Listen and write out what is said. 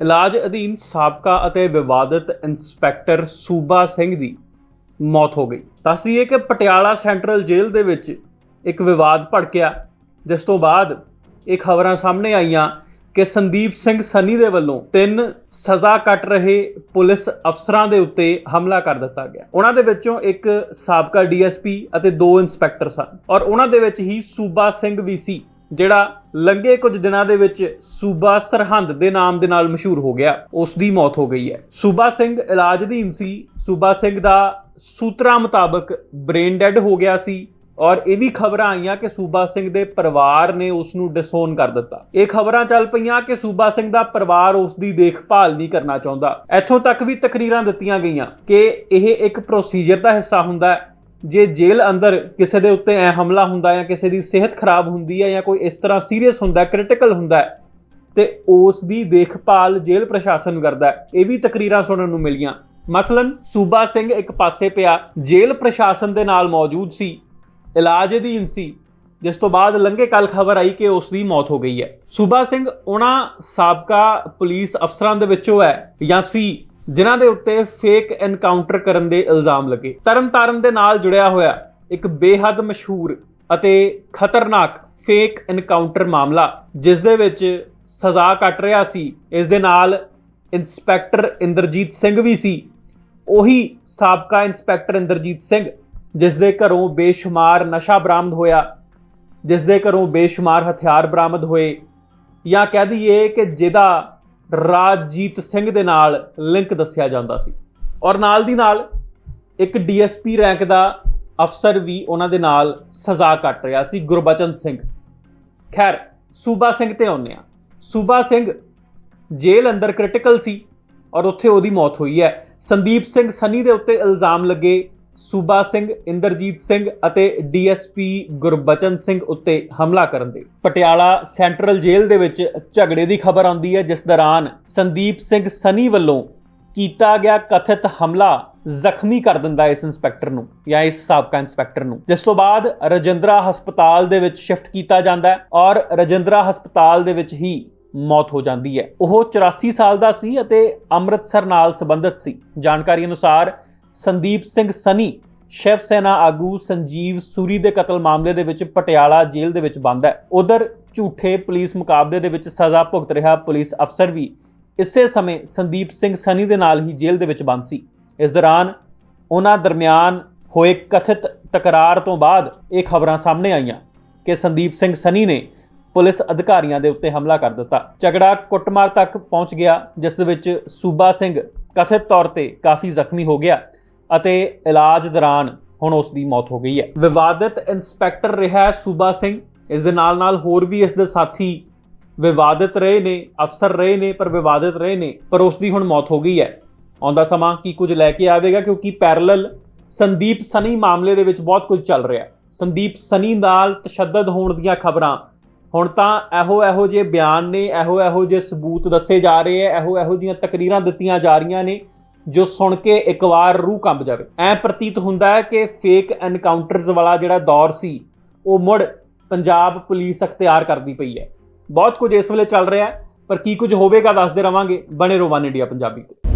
ਇਲਾਜ ਅਧੀਨ ਸਾਬਕਾ ਅਤੇ ਵਿਵਾਦਤ ਇੰਸਪੈਕਟਰ ਸੂਬਾ ਸਿੰਘ ਦੀ ਮੌਤ ਹੋ ਗਈ। ਦੱਸ ਦਈਏ ਕਿ ਪਟਿਆਲਾ ਸੈਂਟਰਲ ਜੇਲ੍ਹ ਦੇ ਵਿੱਚ ਇੱਕ ਵਿਵਾਦ ਭੜਕਿਆ, ਜਿਸ ਤੋਂ ਬਾਅਦ ਇਹ ਖਬਰਾਂ ਸਾਹਮਣੇ ਆਈਆਂ ਕਿ ਸੰਦੀਪ ਸਿੰਘ ਸੰਨੀ ਦੇ ਵੱਲੋਂ ਤਿੰਨ ਸਜ਼ਾ ਕੱਟ ਰਹੇ ਪੁਲਿਸ ਅਫਸਰਾਂ ਦੇ ਉੱਤੇ ਹਮਲਾ ਕਰ ਦਿੱਤਾ ਗਿਆ। ਉਹਨਾਂ ਦੇ ਵਿੱਚੋਂ ਇੱਕ ਸਾਬਕਾ ਡੀਐਸਪੀ ਅਤੇ ਦੋ ਇੰਸਪੈਕਟਰ ਸਨ। ਔਰ ਉਹਨਾਂ ਦੇ ਵਿੱਚ ਹੀ ਸੂਬਾ ਸਿੰਘ ਵੀ ਸੀ। ਜਿਹੜਾ ਲੰਘੇ ਕੁਝ ਦਿਨਾਂ ਦੇ ਵਿੱਚ ਸੂਬਾ ਸਰਹੰਦ ਦੇ ਨਾਮ ਦੇ ਨਾਲ ਮਸ਼ਹੂਰ ਹੋ ਗਿਆ, ਉਸ ਦੀ ਮੌਤ ਹੋ ਗਈ ਹੈ। ਸੂਬਾ ਸਿੰਘ ਇਲਾਜ ਅਧੀਨ ਸੀ। ਸੂਬਾ ਸਿੰਘ ਦਾ ਸੂਤਰਾਂ ਮੁਤਾਬਕ ਬ੍ਰੇਨ ਡੈਡ ਹੋ ਗਿਆ ਸੀ ਔਰ ਇਹ ਵੀ ਖਬਰਾਂ ਆਈਆਂ ਕਿ ਸੂਬਾ ਸਿੰਘ ਦੇ ਪਰਿਵਾਰ ਨੇ ਉਸ ਨੂੰ ਡਿਸੋਨ ਕਰ ਦਿੱਤਾ। ਇਹ ਖਬਰਾਂ ਚੱਲ ਪਈਆਂ ਕਿ ਸੂਬਾ ਸਿੰਘ ਦਾ ਪਰਿਵਾਰ ਉਸ ਦੀ ਦੇਖਭਾਲ ਨਹੀਂ ਕਰਨਾ ਚਾਹੁੰਦਾ। ਇੱਥੋਂ ਤੱਕ ਵੀ ਤਕਰੀਰਾਂ ਦਿੱਤੀਆਂ ਗਈਆਂ ਕਿ ਇਹ ਇੱਕ ਪ੍ਰੋਸੀਜਰ ਦਾ ਹਿੱਸਾ ਹੁੰਦਾ ਹੈ। ਜੇ ਜੇਲ੍ਹ ਅੰਦਰ ਕਿਸੇ ਦੇ ਉੱਤੇ ਐ ਹਮਲਾ ਹੁੰਦਾ ਜਾਂ ਕਿਸੇ ਦੀ ਸਿਹਤ ਖਰਾਬ ਹੁੰਦੀ ਹੈ ਜਾਂ ਕੋਈ ਇਸ ਤਰ੍ਹਾਂ ਸੀਰੀਅਸ ਹੁੰਦਾ ਕ੍ਰਿਟੀਕਲ ਹੁੰਦਾ ਹੈ, ਤੇ ਉਸ ਦੀ ਦੇਖਭਾਲ ਜੇਲ੍ਹ ਪ੍ਰਸ਼ਾਸਨ ਕਰਦਾ ਇਹ ਵੀ ਤਕਰੀਰਾਂ ਸੁਣਨ ਨੂੰ ਮਿਲੀਆਂ। ਮਸਲਨ ਸੂਬਾ ਸਿੰਘ ਇੱਕ ਪਾਸੇ ਪਿਆ, ਜੇਲ੍ਹ ਪ੍ਰਸ਼ਾਸਨ ਦੇ ਨਾਲ ਮੌਜੂਦ ਸੀ, ਇਲਾਜ ਅਧੀਨ ਸੀ, ਜਿਸ ਤੋਂ ਬਾਅਦ ਲੰਘੇ ਕੱਲ ਖਬਰ ਆਈ ਕਿ ਉਸ ਦੀ ਮੌਤ ਹੋ ਗਈ ਹੈ। ਸੂਬਾ ਸਿੰਘ ਉਹਨਾਂ ਸਾਬਕਾ ਪੁਲਿਸ ਅਫਸਰਾਂ ਦੇ ਵਿੱਚੋਂ ਹੈ, ਜਾਂ ਸੀ ਜਿਨ੍ਹਾਂ ਦੇ ਉੱਤੇ ਫੇਕ ਐਨਕਾਊਂਟਰ ਕਰਨ ਦੇ ਇਲਜ਼ਾਮ ਲੱਗੇ। ਤਰਨਤਾਰਨ ਦੇ ਨਾਲ ਜੁੜਿਆ ਹੋਇਆ ਇੱਕ ਬੇਹੱਦ ਮਸ਼ਹੂਰ ਅਤੇ ਖਤਰਨਾਕ ਫੇਕ ਐਨਕਾਊਂਟਰ ਮਾਮਲਾ, ਜਿਸ ਦੇ ਵਿੱਚ ਸਜ਼ਾ ਕੱਟ ਰਿਹਾ ਸੀ, ਇਸ ਦੇ ਨਾਲ ਇੰਸਪੈਕਟਰ ਇੰਦਰਜੀਤ ਸਿੰਘ ਵੀ ਸੀ। ਉਹੀ ਸਾਬਕਾ ਇੰਸਪੈਕਟਰ ਇੰਦਰਜੀਤ ਸਿੰਘ, ਜਿਸ ਦੇ ਘਰੋਂ ਬੇਸ਼ੁਮਾਰ ਨਸ਼ਾ ਬਰਾਮਦ ਹੋਇਆ, ਜਿਸ ਦੇ ਘਰੋਂ ਬੇਸ਼ੁਮਾਰ ਹਥਿਆਰ ਬਰਾਮਦ ਹੋਏ, ਜਾਂ ਕਹਿ ਦਈਏ ਕਿ ਜਿਹਦਾ ਰਾਜਜੀਤ ਸਿੰਘ ਦੇ ਨਾਲ ਲਿੰਕ ਦੱਸਿਆ ਜਾਂਦਾ ਸੀ। ਔਰ ਨਾਲ ਦੀ ਨਾਲ ਇੱਕ ਡੀਐਸਪੀ ਰੈਂਕ ਦਾ ਅਫਸਰ ਵੀ ਉਹਨਾਂ ਦੇ ਨਾਲ ਸਜ਼ਾ ਕੱਟ ਰਿਹਾ ਸੀ, ਗੁਰਬਚਨ ਸਿੰਘ। ਖੈਰ, ਸੂਬਾ ਸਿੰਘ ਤੇ ਆਉਂਦੇ ਆ ਸੂਬਾ ਸਿੰਘ ਜੇਲ੍ਹ ਅੰਦਰ ਕ੍ਰਿਟੀਕਲ ਸੀ ਔਰ ਉੱਥੇ ਉਹਦੀ ਮੌਤ ਹੋਈ ਹੈ। ਸੰਦੀਪ ਸਿੰਘ ਸਨੀ ਦੇ ਉੱਤੇ ਇਲਜ਼ਾਮ ਲੱਗੇ ਸੂਬਾ ਸਿੰਘ, ਇੰਦਰਜੀਤ ਸਿੰਘ ਅਤੇ ਡੀਐਸਪੀ ਗੁਰਬਚਨ ਸਿੰਘ ਉੱਤੇ ਹਮਲਾ ਕਰਨ ਦੇ। ਪਟਿਆਲਾ ਸੈਂਟਰਲ ਜੇਲ੍ਹ ਦੇ ਵਿੱਚ ਝਗੜੇ ਦੀ ਖਬਰ ਆਉਂਦੀ ਹੈ, ਜਿਸ ਦੌਰਾਨ ਸੰਦੀਪ ਸਿੰਘ ਸਨੀ ਵੱਲੋਂ ਕੀਤਾ ਗਿਆ ਕਥਿਤ ਹਮਲਾ ਜ਼ਖਮੀ ਕਰ ਦਿੰਦਾ ਇਸ ਇੰਸਪੈਕਟਰ ਨੂੰ, ਜਾਂ ਇਸ ਸਾਬਕਾ ਇੰਸਪੈਕਟਰ ਨੂੰ। ਜਿਸ ਤੋਂ ਬਾਅਦ ਰਜਿੰਦਰਾ ਹਸਪਤਾਲ ਦੇ ਵਿੱਚ ਸ਼ਿਫਟ ਕੀਤਾ ਜਾਂਦਾ ਹੈ ਔਰ ਰਜਿੰਦਰਾ ਹਸਪਤਾਲ ਦੇ ਵਿੱਚ ਹੀ ਮੌਤ ਹੋ ਜਾਂਦੀ ਹੈ। ਉਹ 84 ਸਾਲ ਦਾ ਸੀ ਅਤੇ ਅੰਮ੍ਰਿਤਸਰ ਨਾਲ ਸੰਬੰਧਿਤ ਸੀ। ਜਾਣਕਾਰੀ ਅਨੁਸਾਰ ਸੰਦੀਪ ਸਿੰਘ ਸਨੀ, ਸ਼ਿਵ ਸੈਨਾ ਆਗੂ ਸੰਜੀਵ ਸੂਰੀ ਦੇ ਕਤਲ ਮਾਮਲੇ ਦੇ ਵਿੱਚ ਪਟਿਆਲਾ ਜੇਲ੍ਹ ਦੇ ਵਿੱਚ ਬੰਦ ਹੈ। ਉਧਰ ਝੂਠੇ ਪੁਲਿਸ ਮੁਕਾਬਲੇ ਦੇ ਵਿੱਚ ਸਜ਼ਾ ਭੁਗਤ ਰਿਹਾ ਪੁਲਿਸ ਅਫਸਰ ਵੀ। ਇਸੇ ਸਮੇਂ ਸੰਦੀਪ ਸਿੰਘ ਸਨੀ ਦੇ ਨਾਲ ਹੀ ਜੇਲ੍ਹ ਦੇ ਵਿੱਚ ਬੰਦ ਸੀ। ਇਸ ਦੌਰਾਨ ਉਹਨਾਂ ਦਰਮਿਆਨ ਹੋਏ ਕਥਿਤ ਤਕਰਾਰ ਤੋਂ ਬਾਅਦ ਇਹ ਖਬਰਾਂ ਸਾਹਮਣੇ ਆਈਆਂ ਕਿ ਸੰਦੀਪ ਸਿੰਘ ਸਨੀ ਨੇ ਪੁਲਿਸ ਅਧਿਕਾਰੀਆਂ ਦੇ ਉੱਤੇ ਹਮਲਾ ਕਰ ਦਿੱਤਾ। ਝਗੜਾ ਕੁੱਟਮਾਰ ਤੱਕ ਪਹੁੰਚ ਗਿਆ, ਜਿਸ ਦੇ ਵਿੱਚ ਸੂਬਾ ਸਿੰਘ ਕਥਿਤ ਤੌਰ ਤੇ ਕਾਫੀ ਜ਼ਖਮੀ ਹੋ ਗਿਆ। ਅਤੇ ਇਲਾਜ ਦੌਰਾਨ ਹੁਣ ਉਸ ਦੀ ਮੌਤ ਹੋ ਗਈ ਹੈ। ਵਿਵਾਦਿਤ ਇੰਸਪੈਕਟਰ ਰਿਹਾ ਸੂਬਾ ਸਿੰਘ। ਇਸ ਦੇ ਨਾਲ ਨਾਲ ਹੋਰ ਵੀ ਇਸ ਦੇ ਸਾਥੀ ਵਿਵਾਦਿਤ ਰਹੇ ਨੇ, ਅਫਸਰ ਰਹੇ ਨੇ, ਪਰ ਵਿਵਾਦਿਤ ਰਹੇ ਨੇ, ਪਰ ਉਸ ਦੀ ਹੁਣ ਮੌਤ ਹੋ ਗਈ ਹੈ। ਆਉਂਦਾ ਸਮਾਂ ਕੀ ਕੁਝ ਲੈ ਕੇ ਆਵੇਗਾ, ਕਿਉਂਕਿ ਪੈਰਲਲ ਸੰਦੀਪ ਸਨੀ ਮਾਮਲੇ ਦੇ ਵਿੱਚ ਬਹੁਤ ਕੁਝ ਚੱਲ ਰਿਹਾ ਸੰਦੀਪ ਸਨੀ ਨਾਲ ਤਸ਼ੱਦਦ ਹੋਣ ਦੀਆਂ ਖਬਰਾਂ। ਹੁਣ ਤਾਂ ਇਹੋ ਇਹੋ ਜਿਹੇ ਬਿਆਨ ਨੇ, ਇਹੋ ਇਹੋ ਜਿਹੇ ਸਬੂਤ ਦੱਸੇ ਜਾ ਰਹੇ ਐ ਇਹੋ ਇਹੋ ਜਿਹੀਆਂ ਤਕਰੀਰਾਂ ਦਿੱਤੀਆਂ ਜਾ ਰਹੀਆਂ ਨੇ। ਜੋ ਸੁਣ ਕੇ ਇੱਕ ਵਾਰ ਰੂਹ ਕੰਬ ਜਾਵੇ। ਐ ਪ੍ਰਤੀਤ ਹੁੰਦਾ ਹੈ ਕਿ ਫੇਕ ਐਨਕਾਊਂਟਰਸ ਵਾਲਾ ਜਿਹੜਾ ਦੌਰ ਸੀ, ਉਹ ਮੁੜ ਪੰਜਾਬ ਪੁਲਿਸ ਅਖਤਿਆਰ ਕਰਦੀ ਪਈ ਹੈ। ਬਹੁਤ ਕੁਝ ਇਸ ਵੇਲੇ ਚੱਲ ਰਿਹਾ ਹੈ, ਪਰ ਕੀ ਕੁਝ ਹੋਵੇਗਾ ਦੱਸਦੇ ਰਵਾਂਗੇ। ਬਣੇ ਰਹੋ ਵਨ ਇੰਡੀਆ ਪੰਜਾਬੀ ਤੇ।